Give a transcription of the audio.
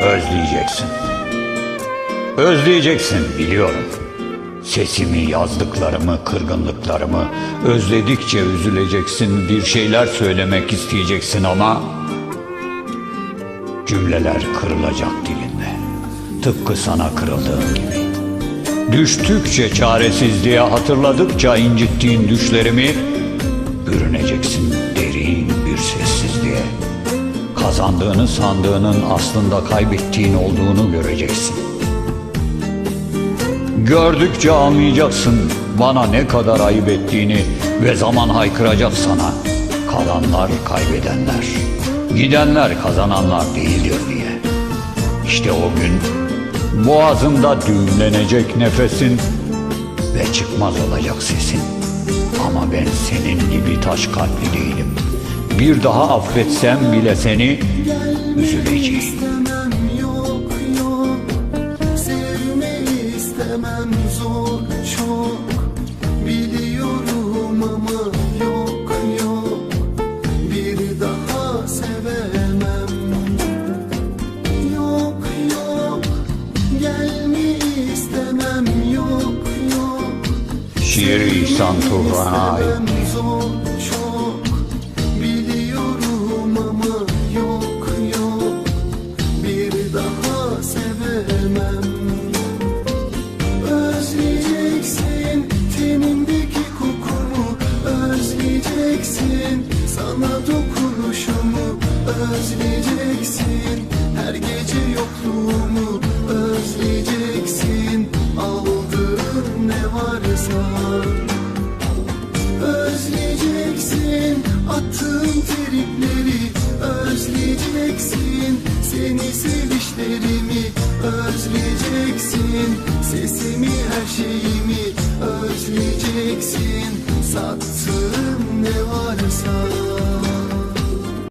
Özleyeceksin. Özleyeceksin biliyorum. Sesimi, yazdıklarımı, kırgınlıklarımı özledikçe üzüleceksin, bir şeyler söylemek isteyeceksin ama cümleler kırılacak dilinde. Tıpkı sana kırıldığım gibi. Düştükçe çaresizliğe hatırladıkça incittiğin düşlerimi bürüneceksin Kazandığını sandığının aslında kaybettiğin olduğunu göreceksin. Gördükçe anlayacaksın bana ne kadar ayıp ettiğini ve zaman haykıracak sana. Kalanlar kaybedenler, gidenler kazananlar değildir diye. İşte o gün boğazında düğümlenecek nefesin ve çıkmaz olacak sesin. Ama ben senin gibi taş kalpli değilim. Bir daha affetsem bile seni üzüleceğim. yok yok. İstemem zor çok. Biliyorum ama yok yok. Bir daha sevemem. Yok yok. Gelmeyi istemem yok yok. Şiir İhsan Turan'a ait. Özleyeceksin tenimdeki kokumu Özleyeceksin sana dokunuşumu Özleyeceksin her gece yokluğumu Özleyeceksin aldığın ne varsa. Özleyeceksin attığım tripleri Özleyeceksin Özleyeceksin sesimi her şeyimi Özleyeceksin. Sattığım ne varsa